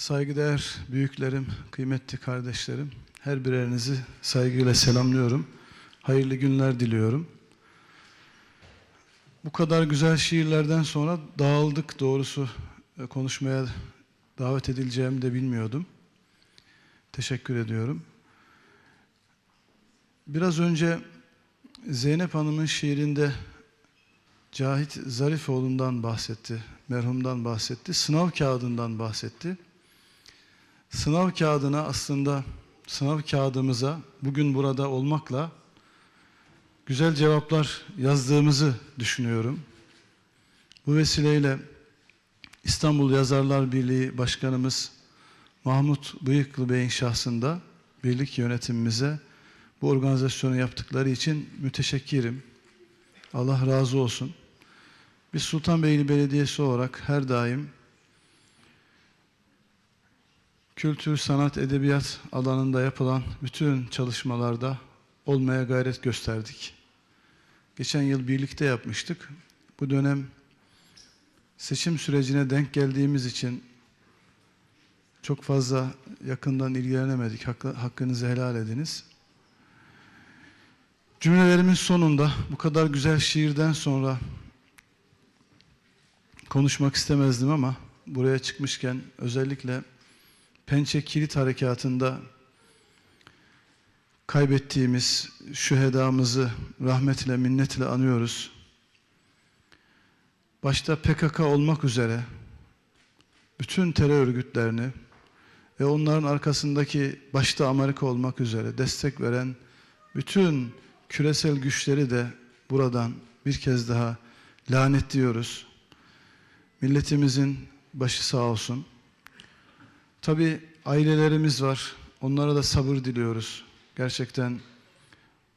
Saygıdeğer büyüklerim, kıymetli kardeşlerim, her birerinizi saygıyla selamlıyorum. Hayırlı günler diliyorum. Bu kadar güzel şiirlerden sonra dağıldık doğrusu e, konuşmaya davet edileceğimi de bilmiyordum. Teşekkür ediyorum. Biraz önce Zeynep Hanım'ın şiirinde Cahit Zarifoğlu'ndan bahsetti, merhumdan bahsetti, sınav kağıdından bahsetti. Sınav kağıdına aslında sınav kağıdımıza bugün burada olmakla güzel cevaplar yazdığımızı düşünüyorum. Bu vesileyle İstanbul Yazarlar Birliği Başkanımız Mahmut Bıyıklı Bey'in şahsında birlik yönetimimize bu organizasyonu yaptıkları için müteşekkirim. Allah razı olsun. Biz Sultanbeyli Belediyesi olarak her daim kültür, sanat, edebiyat alanında yapılan bütün çalışmalarda olmaya gayret gösterdik. Geçen yıl birlikte yapmıştık. Bu dönem seçim sürecine denk geldiğimiz için çok fazla yakından ilgilenemedik. Hakkı, hakkınızı helal ediniz. Cümlelerimin sonunda bu kadar güzel şiirden sonra konuşmak istemezdim ama buraya çıkmışken özellikle Pençe Kilit Harekatı'nda kaybettiğimiz şühedamızı rahmetle minnetle anıyoruz. Başta PKK olmak üzere bütün terör örgütlerini ve onların arkasındaki başta Amerika olmak üzere destek veren bütün küresel güçleri de buradan bir kez daha lanetliyoruz. Milletimizin başı sağ olsun. Tabi ailelerimiz var. Onlara da sabır diliyoruz. Gerçekten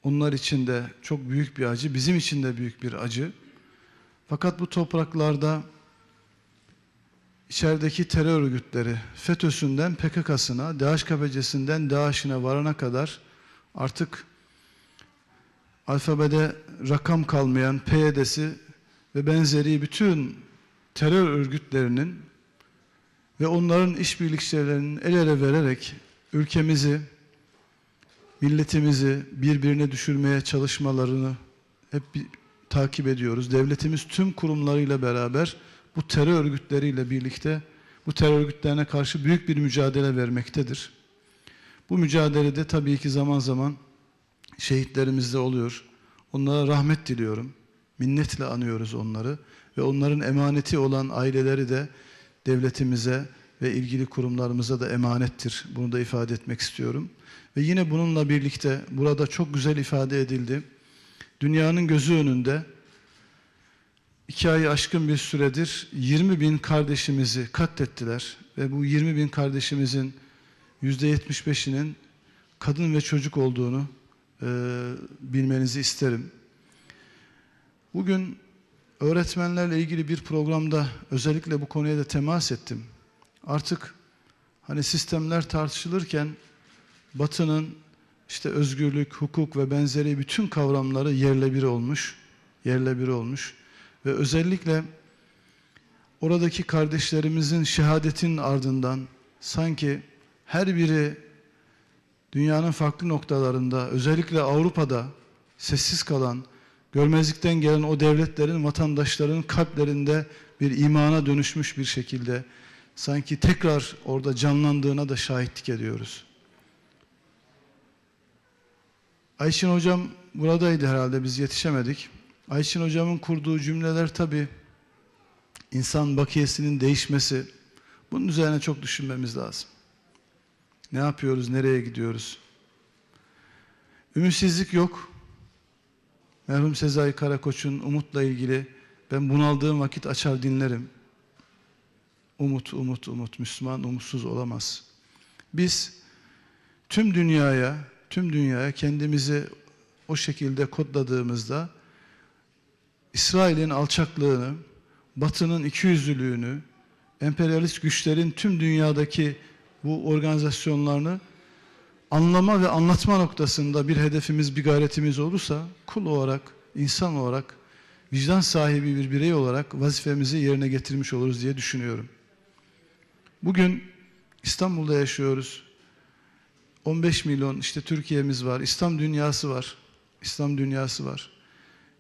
onlar için de çok büyük bir acı, bizim için de büyük bir acı. Fakat bu topraklarda içerideki terör örgütleri FETÖ'sünden PKK'sına, DHKPC'sinden DAEŞ'ine varana kadar artık alfabede rakam kalmayan PYD'si ve benzeri bütün terör örgütlerinin ve onların işbirlikçilerinin el ele vererek ülkemizi, milletimizi birbirine düşürmeye çalışmalarını hep bir, takip ediyoruz. Devletimiz tüm kurumlarıyla beraber bu terör örgütleriyle birlikte bu terör örgütlerine karşı büyük bir mücadele vermektedir. Bu mücadelede tabii ki zaman zaman şehitlerimiz de oluyor. Onlara rahmet diliyorum. Minnetle anıyoruz onları ve onların emaneti olan aileleri de devletimize ve ilgili kurumlarımıza da emanettir. Bunu da ifade etmek istiyorum. Ve yine bununla birlikte burada çok güzel ifade edildi. Dünyanın gözü önünde iki ayı aşkın bir süredir 20 bin kardeşimizi katlettiler. Ve bu 20 bin kardeşimizin %75'inin kadın ve çocuk olduğunu e, bilmenizi isterim. Bugün öğretmenlerle ilgili bir programda özellikle bu konuya da temas ettim. Artık hani sistemler tartışılırken Batı'nın işte özgürlük, hukuk ve benzeri bütün kavramları yerle bir olmuş, yerle bir olmuş ve özellikle oradaki kardeşlerimizin şehadetin ardından sanki her biri dünyanın farklı noktalarında özellikle Avrupa'da sessiz kalan görmezlikten gelen o devletlerin vatandaşlarının kalplerinde bir imana dönüşmüş bir şekilde sanki tekrar orada canlandığına da şahitlik ediyoruz. Ayşin hocam buradaydı herhalde biz yetişemedik. Ayşin hocamın kurduğu cümleler tabi insan bakiyesinin değişmesi. Bunun üzerine çok düşünmemiz lazım. Ne yapıyoruz, nereye gidiyoruz? Ümitsizlik yok. Merhum Sezai Karakoç'un umutla ilgili ben bunaldığım vakit açar dinlerim. Umut, umut, umut. Müslüman umutsuz olamaz. Biz tüm dünyaya, tüm dünyaya kendimizi o şekilde kodladığımızda İsrail'in alçaklığını, Batı'nın ikiyüzlülüğünü, emperyalist güçlerin tüm dünyadaki bu organizasyonlarını anlama ve anlatma noktasında bir hedefimiz, bir gayretimiz olursa kul olarak, insan olarak, vicdan sahibi bir birey olarak vazifemizi yerine getirmiş oluruz diye düşünüyorum. Bugün İstanbul'da yaşıyoruz. 15 milyon işte Türkiye'miz var. İslam dünyası var. İslam dünyası var.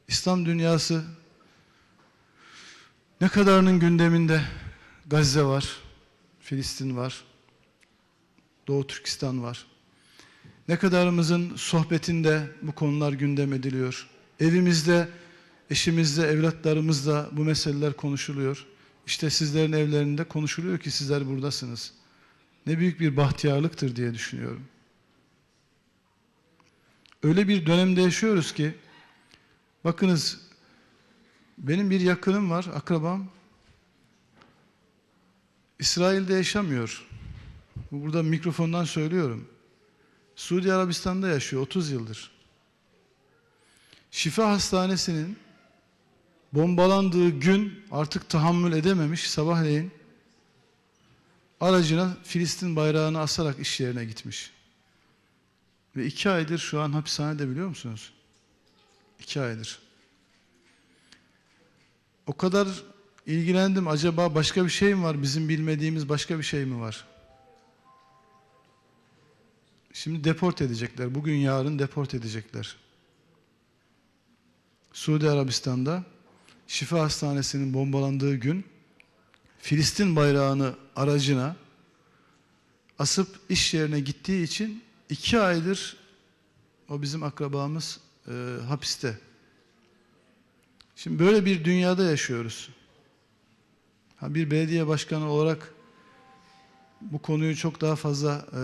İslam dünyası ne kadarının gündeminde Gazze var, Filistin var, Doğu Türkistan var. Ne kadarımızın sohbetinde bu konular gündem ediliyor. Evimizde, eşimizle, evlatlarımızla bu meseleler konuşuluyor. İşte sizlerin evlerinde konuşuluyor ki sizler buradasınız. Ne büyük bir bahtiyarlıktır diye düşünüyorum. Öyle bir dönemde yaşıyoruz ki bakınız benim bir yakınım var, akrabam. İsrail'de yaşamıyor. Bu Burada mikrofondan söylüyorum. Suudi Arabistan'da yaşıyor 30 yıldır. Şifa Hastanesi'nin bombalandığı gün artık tahammül edememiş sabahleyin aracına Filistin bayrağını asarak iş yerine gitmiş. Ve iki aydır şu an hapishanede biliyor musunuz? İki aydır. O kadar ilgilendim. Acaba başka bir şey mi var? Bizim bilmediğimiz başka bir şey mi var? Şimdi deport edecekler. Bugün yarın deport edecekler. Suudi Arabistan'da Şifa Hastanesi'nin bombalandığı gün Filistin bayrağını aracına asıp iş yerine gittiği için iki aydır o bizim akrabamız e, hapiste. Şimdi böyle bir dünyada yaşıyoruz. Ha, bir belediye başkanı olarak bu konuyu çok daha fazla e,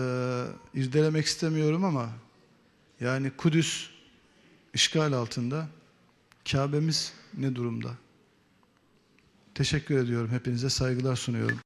irdelemek istemiyorum ama yani Kudüs işgal altında. Kabe'miz ne durumda? Teşekkür ediyorum. Hepinize saygılar sunuyorum.